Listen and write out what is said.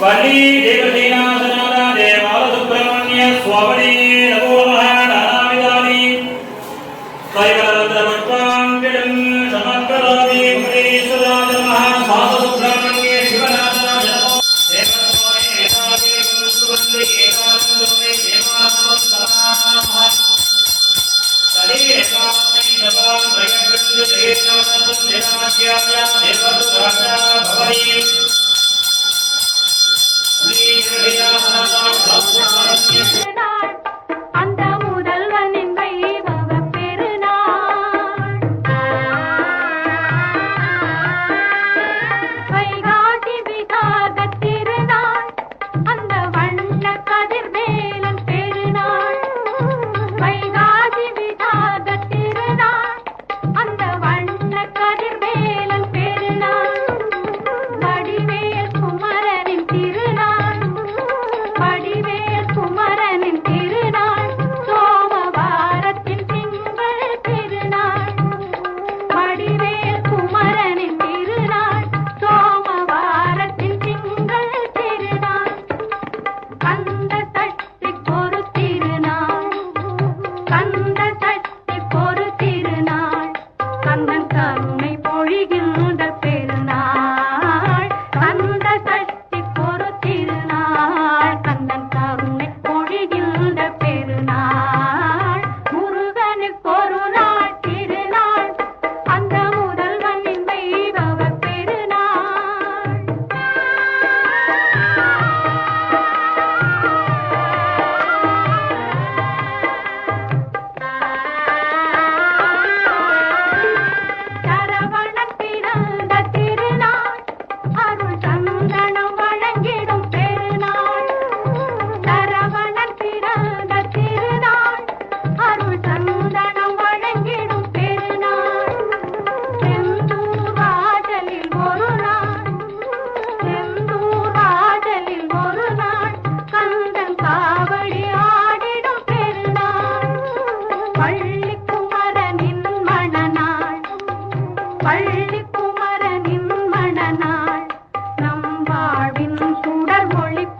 వల్లీ దేవసేనాసనాద దేవాల సుబ్రహ్మణ్య స్వామిని నమో నమః నానావిధాని కైవలరుద్రమత్వాంకిలం సమర్పయామి మునీశ్వరాయ నమః స్వామి సుబ్రహ్మణ్య శివనాథాయ నమో దేవస్వామి ఏకాకి సువల్లి ఏకానందోని దేవానందం సమానః శరీరకామై సదాం ప్రయగ్రంథ దేవనాథం దేవాజ్ఞాయ దేవసు రాజా ಶ್ರವಣ ஒளிப்ப